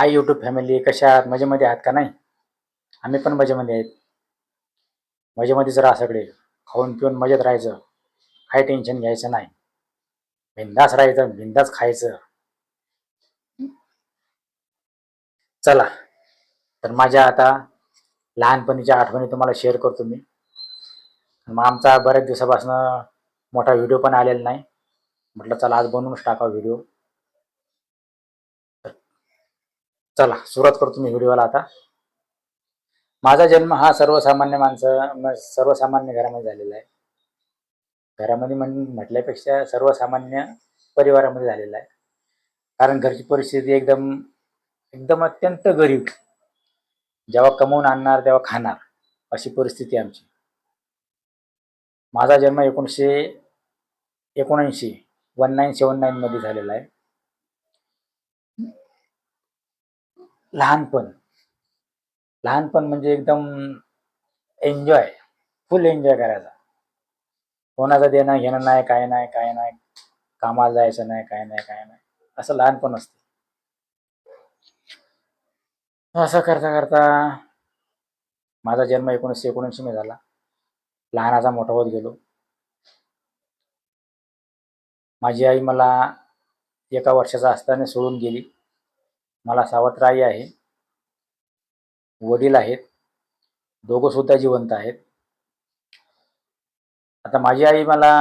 Hi YouTube family कशा आहात? मजेमध्ये आहात का नाही? आम्ही पण मजेमध्ये आहेत. मजेमध्येच राहा सगळे खाऊन पिऊन मजेत राहायचं. काही टेन्शन घ्यायचं नाही. बिंदास राहायचं बिंदास खायचं. चला तर माझ्या आता लहानपणीच्या आठवणी तुम्हाला शेअर करतो मी. मग आमचा बऱ्याच दिवसापासून मोठा व्हिडिओ पण आलेला नाही. म्हटलं चला आज बनवूनच टाका व्हिडिओ चला सुरुवात करतो मी व्हिडिओला आता. माझा जन्म हा सर्वसामान्य माणसं सर्वसामान्य घरामध्ये झालेला आहे. घरामध्ये म्हण म्हटल्यापेक्षा सर्वसामान्य परिवारामध्ये झालेला आहे. कारण घरची परिस्थिती एकदम एकदम अत्यंत गरीब. जेव्हा कमवून आणणार तेव्हा खाणार अशी परिस्थिती आमची. माझा जन्म एकोणीसशे एकोणऐंशी वन नाईन सेवन नाईनमध्ये झालेला आहे. लहानपण. लहानपण म्हणजे एकदम एन्जॉय फुल एन्जॉय करायचा. कोणाचं देणं घेणं नाही काय नाही काय नाही कामाला जायचं नाही काय नाही काय नाही. असं लहानपण असते. असं करता करता माझा जन्म एकोणीसशे एकोणऐंशी मध्ये झाला. लहानाचा मोठा होत गेलो. माझी आई मला एका वर्षाचा असताना सोडून गेली. मला सावत्र आई आहे. वडील आहेत. दोघंसुद्धा जिवंत आहेत. आता माझी आई मला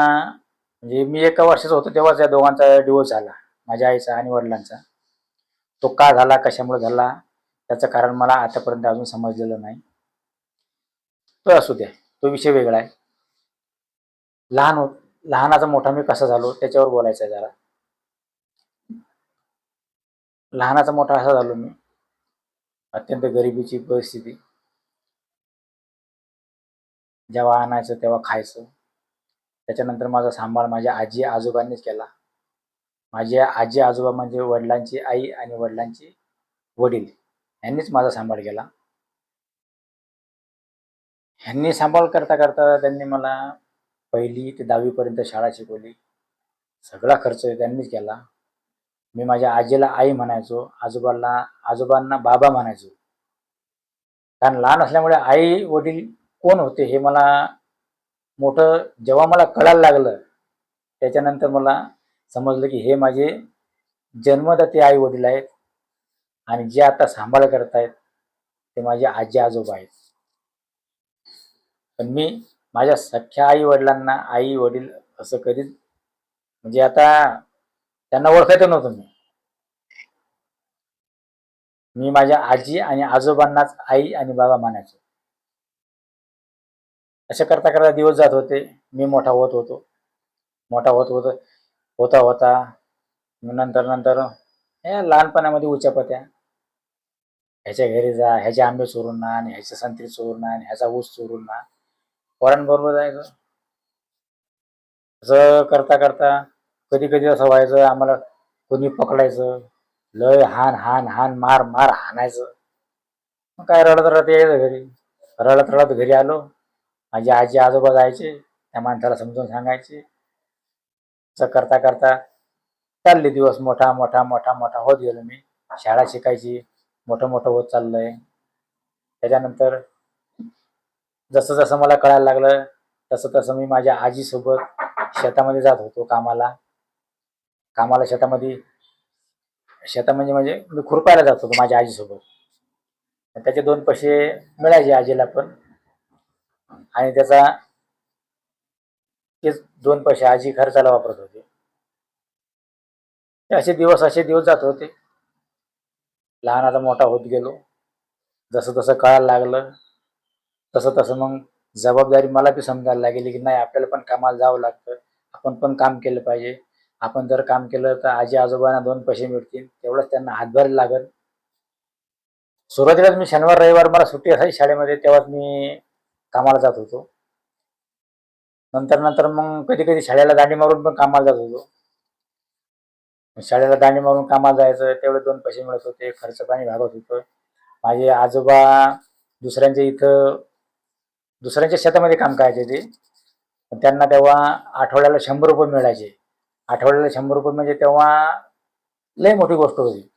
म्हणजे मी एका वर्षाचा होतो तेव्हाच या दोघांचा डिवोर्स झाला. माझ्या आईचा आणि वडिलांचा. तो का झाला कशामुळे झाला त्याचं कारण मला आतापर्यंत अजून समजलेलं नाही. तो असू द्या तो विषय वेगळा आहे. लहान होत लहानाचा मोठा मी कसा झालो त्याच्यावर बोलायचं आहे जरा. लहानाचा मोठा असा झालो मी. अत्यंत गरिबीची परिस्थिती. जेव्हा आणायचं तेव्हा खायचं. त्याच्यानंतर माझा सांभाळ माझ्या आजी आजोबांनीच केला. माझ्या आजी आजोबा म्हणजे वडिलांची आई आणि वडिलांची वडील. यांनीच माझा सांभाळ केला. ह्यांनी सांभाळ करता करता त्यांनी मला पहिली ते दहावीपर्यंत शाळा शिकवली. सगळा खर्च त्यांनीच केला. मी माझ्या आजीला आई म्हणायचो आजोबाला आजोबांना बाबा म्हणायचो. कारण लहान असल्यामुळे आई वडील कोण होते हे मला मोठं जेव्हा मला कळायला लागलं त्याच्यानंतर मला समजलं की हे माझे जन्मदाते आई वडील आहेत आणि जे आता सांभाळ करतायत ते माझे आजी आजोबा आहेत. पण मी माझ्या सख्या आई वडिलांना आई वडील असं कधीच म्हणजे आता त्यांना ओळखायचं नव्हतं मी. मी माझ्या आजी आणि आजोबांनाच आई आणि बाबा मानायचो. असं करता करता दिवस जात होते. मी मोठा होत होतो. मोठा होत होत होता होता. मग नंतर नंतर हे लहानपणामध्ये उच्यापत्या ह्याच्या घरी जा ह्याचे आंबे चोरून ना आणि ह्याचे संत्री चोरून ना आणि ह्याचा ऊस चोरून ना. पोरांबरोबर जायचं. असं करता करता कधी कधी असं व्हायचं आम्हाला कोणी पकडायचं लय हान हान हान मार मार हाणायचं. मग काय रडत रडत यायचं घरी. रडत रडत घरी आलो. माझी आजी आजोबा जायचे त्या माणसाला समजून सांगायचे. असं करता करता चालले दिवस मोठा मोठा मोठा मोठा होत गेलो मी. शाळा शिकायची मोठं मोठं होत चाललंय. त्याच्यानंतर जसं जसं मला कळायला लागलं तसं तसं मी माझ्या आजीसोबत शेतामध्ये जात होतो कामाला. कामाला शेतामध्ये शेता म्हणजे म्हणजे मी खुरपायला जात होतो माझ्या आजीसोबत. त्याचे दोन पैसे मिळायचे आजीला पण. आणि त्याचा तेच दोन पैसे आजी खर्चाला वापरत होते. असे दिवस असे दिवस जात होते. लहानाचा मोठा होत गेलो. जसं तसं कळायला लागलं. तसं तसं मग जबाबदारी मला बी समजायला लागेल की नाही आपल्याला पण कामाला जावं लागतं. आपण पण काम केलं पाहिजे. आपण जर काम केलं तर आजी आजोबांना दोन पैसे मिळतील तेवढंच त्यांना हातभार लागल. सुरुवातीलाच मी शनिवार रविवार मला सुट्टी असायची शाळेमध्ये तेव्हाच मी कामाला जात होतो. नंतर नंतर मग कधी कधी शाळेला दांडी मारून पण कामाला जात होतो. शाळेला दांडी मारून कामाला जायचं तेवढे दोन पैसे मिळत होते खर्च पाणी भागत होतं. माझे आजोबा दुसऱ्यांच्या इथं दुसऱ्यांच्या शेतामध्ये काम करायचे ते. पण त्यांना तेव्हा आठवड्याला शंभर रुपये मिळायचे. आठवड्याला शंभर रुपये म्हणजे तेव्हा लय मोठी गोष्ट होती.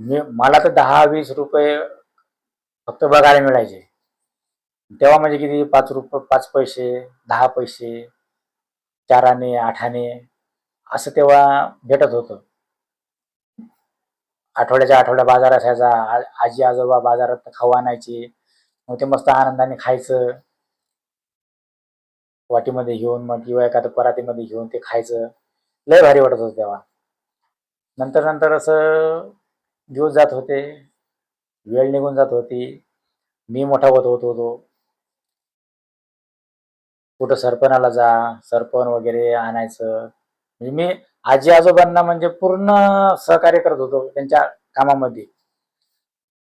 मी मला तर दहा वीस रुपये फक्त बघायला मिळायचे. तेव्हा म्हणजे किती? पाच रुपये पाच पैसे दहा पैसे चार आणे आठ आणे असं तेव्हा भेटत होतं. आठवड्याच्या आठवड्या बाजार असायचा आजी आजोबा बाजारात खाऊ आणायचे. मग ते मस्त आनंदाने खायचं. वाटीमध्ये घेऊन मग किंवा एखाद्या परातीमध्ये घेऊन ते खायचं. लय भारी वाटत होतं तेव्हा. नंतर नंतर असं दिवस जात होते. वेळ निघून जात होती. मी मोठा होत होत होतो. कुठं सरपणाला जा सरपण वगैरे आणायचं. म्हणजे मी आजी आजोबांना म्हणजे पूर्ण सहकार्य करत होतो त्यांच्या कामामध्ये.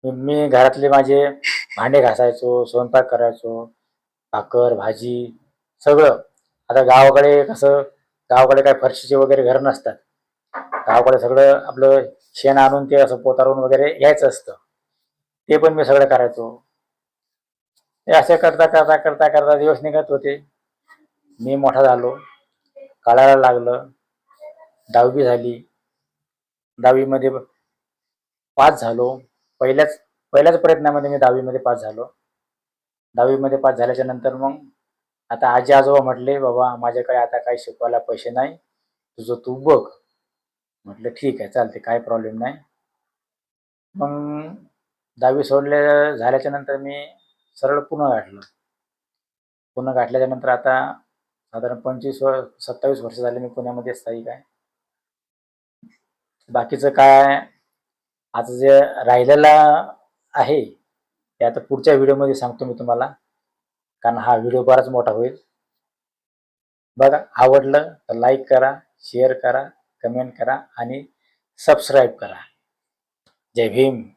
मी- मी घरातले माझे भांडे घासायचो स्वयंपाक करायचो भाकर भाजी सगळं. आता गावाकडे कसं गावाकडे काय फरशीचे वगैरे घर नसतात. गावाकडे सगळं आपलं शेण आणून ते असं पोतारून वगैरे यायचं असतं. ते पण मी सगळं करायचो. ते असं करता करता करता करता दिवस निघत होते. मी मोठा झालो. काढायला लागलं. दहावी झाली. दहावीमध्ये पास झालो. पहिल्याच पहिल्याच प्रयत्नामध्ये मी दहावीमध्ये पास झालो. दहावीमध्ये पास झाल्याच्यानंतर मग आता आजी आजोबा म्हटले बाबा माझ्याकडे आता काही शिकवायला पैसे नाही. तुझं तू बघ. म्हटलं ठीक आहे चालते काय प्रॉब्लेम नाही. मग दहावी सोडले झाल्याच्यानंतर मी सरळ पुन्हा गाठलं. पुन्हा गाठल्याच्या नंतर आता साधारण पंचवीस व सत्तावीस वर्ष झाले मी पुण्यामध्ये स्थायिक आहे. बाकीचं काय आता जे राहिलेलं आहे ते आता पुढच्या व्हिडिओमध्ये सांगतो मी तुम्हाला. कारण हा व्हिडिओ बराच मोठा होईल. बघा आवडलं तर लाईक करा शेअर करा कमेंट करा आणि सबस्क्राईब करा. जय भीम.